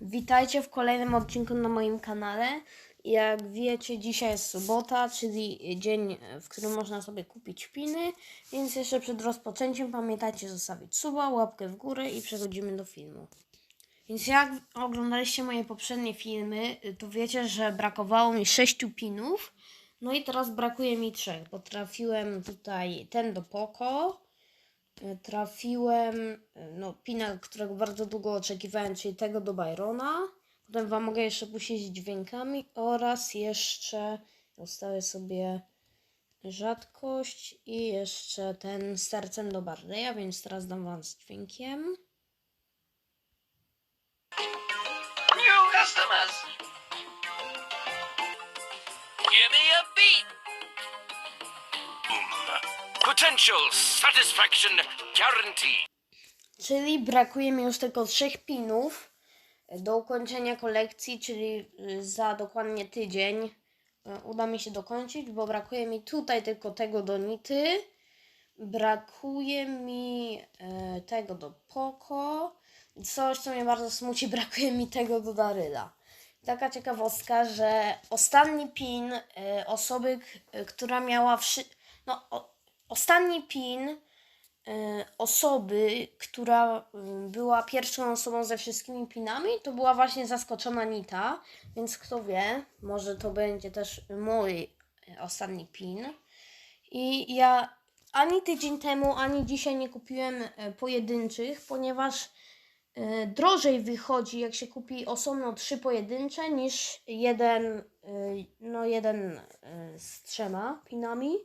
Witajcie w kolejnym odcinku na moim kanale. Jak wiecie, dzisiaj jest sobota, czyli dzień, w którym można sobie kupić piny, więc jeszcze przed rozpoczęciem pamiętajcie zostawić suba, łapkę w górę i przechodzimy do filmu. Więc jak oglądaliście moje poprzednie filmy, to wiecie, że brakowało mi 6 pinów. No i teraz brakuje mi trzech, bo trafiłem tutaj ten do Poco, trafiłem e, no, pina, którego bardzo długo oczekiwałem, czyli tego do Byrona. Potem Wam mogę jeszcze puścić dźwiękami oraz jeszcze ustawię sobie rzadkość i jeszcze ten sercem do Barleya, więc teraz dam Wam z dźwiękiem. New customers. Give me a beat. Potential satisfaction guaranteed. Czyli brakuje mi już tylko trzech pinów do ukończenia kolekcji, czyli y, za dokładnie tydzień y, uda mi się dokończyć, bo brakuje mi tutaj tylko tego do Nity, brakuje mi y, tego do Poco, coś co mnie bardzo smuci, brakuje mi tego do Daryla. Taka ciekawostka, że ostatni pin osoby, która miała wszy... no, ostatni pin y, osoby, która y, była pierwszą osobą ze wszystkimi pinami, to była właśnie zaskoczona Nita, więc kto wie, może to będzie też mój y, ostatni pin. I ja ani tydzień temu, ani dzisiaj nie kupiłem pojedynczych, ponieważ drożej wychodzi, jak się kupi osobno trzy pojedyncze, niż jeden, no jeden z trzema pinami.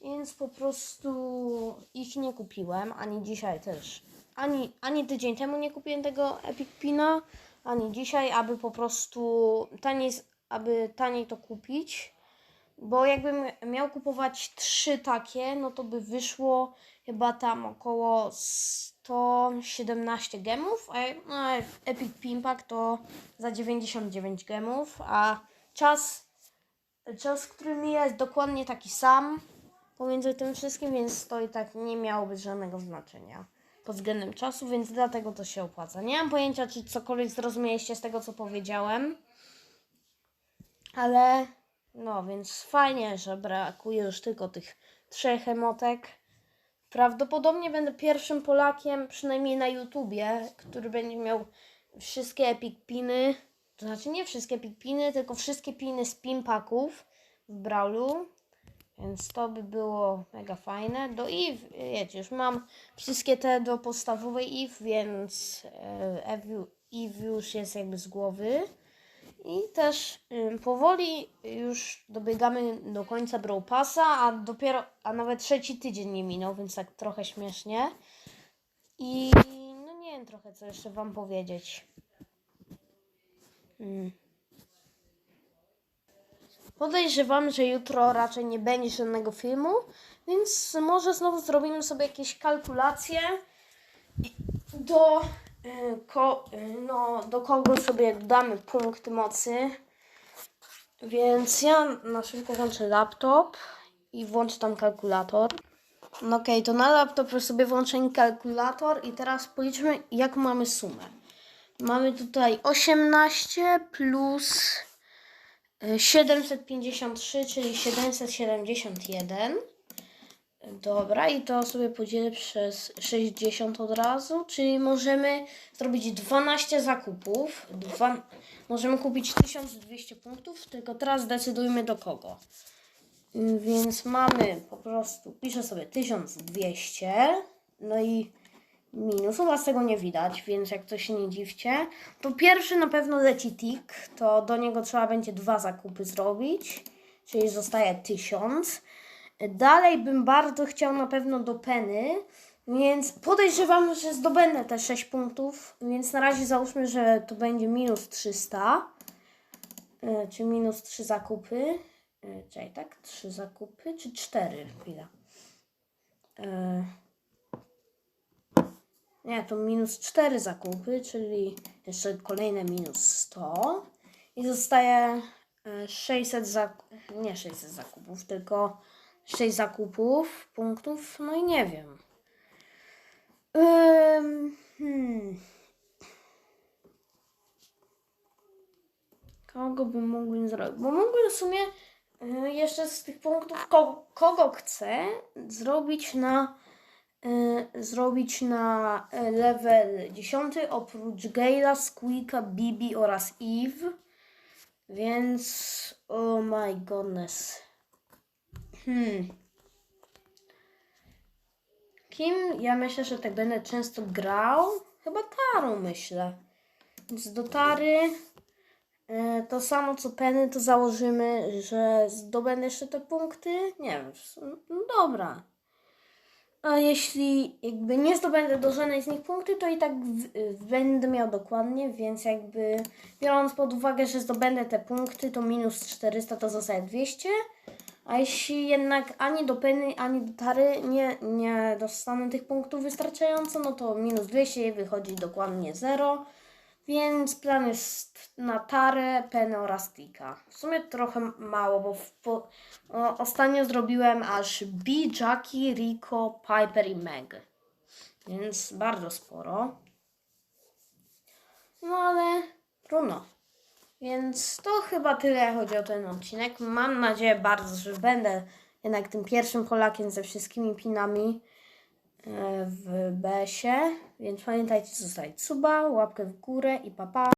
Więc po prostu ich nie kupiłem, ani dzisiaj też. Ani, ani tydzień temu nie kupiłem tego Epic Pina, ani dzisiaj, aby po prostu taniej, aby taniej to kupić. Bo jakbym miał kupować trzy takie, no to by wyszło chyba tam około 117 gemów, a no, Epic Pin Pack to za 99 gemów, a czas, czas, który mija jest dokładnie taki sam pomiędzy tym wszystkim, więc to i tak nie miałoby żadnego znaczenia pod względem czasu, więc dlatego to się opłaca. Nie mam pojęcia, czy cokolwiek zrozumieliście z tego, co powiedziałem, ale no, więc fajnie, że brakuje już tylko tych trzech emotek. Prawdopodobnie będę pierwszym Polakiem, przynajmniej na YouTubie, który będzie miał wszystkie epic piny. To znaczy nie wszystkie epic piny, tylko wszystkie piny z pin packów w Brawlu. Więc to by było mega fajne. Do Eve, wiecie, już mam wszystkie te do podstawowej Eve, więc e, Eve Eve już jest jakby z głowy. I też powoli już dobiegamy do końca Brawl Passa, a dopiero, a nawet trzeci tydzień nie minął, więc tak trochę śmiesznie. I no nie wiem trochę co jeszcze wam powiedzieć. Mm. Podejrzewam, że jutro raczej nie będzie żadnego filmu, więc może znowu zrobimy sobie jakieś kalkulacje do, y, ko, y, no, do kogo sobie damy punkty mocy. Więc ja na szybko włączę laptop i włączę tam kalkulator. No okej, to na laptopie sobie włączę kalkulator i teraz policzmy jak mamy sumę. Mamy tutaj 18 plus 753, czyli 771. Dobra, i to sobie podzielę przez 60 od razu, czyli możemy zrobić 12 zakupów. Dwa, możemy kupić 1200 punktów, tylko teraz decydujmy do kogo. Więc mamy po prostu, piszę sobie 1200, no i minus. U Was tego nie widać, więc jak to się nie dziwcie. To pierwszy na pewno leci tik, to do niego trzeba będzie dwa zakupy zrobić, czyli zostaje 1000. Dalej bym bardzo chciał na pewno do Peny, więc podejrzewam, że zdobędę te 6 punktów, więc na razie załóżmy, że to będzie minus 300, e, czy minus 3 zakupy. E, Czekaj, tak? 3 zakupy, czy 4? Chwila. E, Nie, to minus 4 zakupy, czyli jeszcze kolejne minus 100. I zostaje e, 600 zakupów, nie 600 zakupów, tylko 6 zakupów, punktów, no i nie wiem. Ym, hmm. Kogo bym mógł zrobić? Bo mógłbym w sumie y, jeszcze z tych punktów, ko- kogo chcę zrobić na zrobić na y, level 10 oprócz Gale'a, Squeaka, Bibi oraz Eve. Więc oh my goodness. Hmm. Kim ja myślę, że tak będę często grał? Chyba Tarą myślę. Więc do Tary e, to samo co Penny to założymy, że zdobędę jeszcze te punkty. Nie wiem, no dobra. A jeśli jakby nie zdobędę do żadnej z nich punkty, to i tak w, będę miał dokładnie, więc jakby biorąc pod uwagę, że zdobędę te punkty, to minus 400 to zostaje 200. A jeśli jednak ani do Penny, ani do Tary nie, nie dostanę tych punktów wystarczająco, no to minus 200 i wychodzi dokładnie 0. Więc plan jest na Tarę, Penny oraz Tika. W sumie trochę mało, bo w, o, ostatnio zrobiłem aż B, Jackie, Rico, Piper i Meg. Więc bardzo sporo. No ale trudno. Więc to chyba tyle chodzi o ten odcinek. Mam nadzieję bardzo, że będę jednak tym pierwszym Polakiem ze wszystkimi pinami w BS-ie. Więc pamiętajcie zostawić suba, łapkę w górę i papa. Pa.